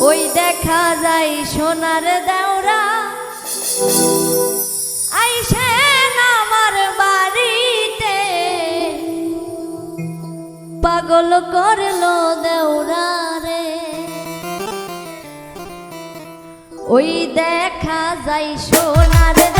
ওই দেখা যায় সোনার দেওরা। আইসেন আমার বাড়িতে। পাগল করল দেওরা রে। ওই দেখা যায় সোনার দেওরা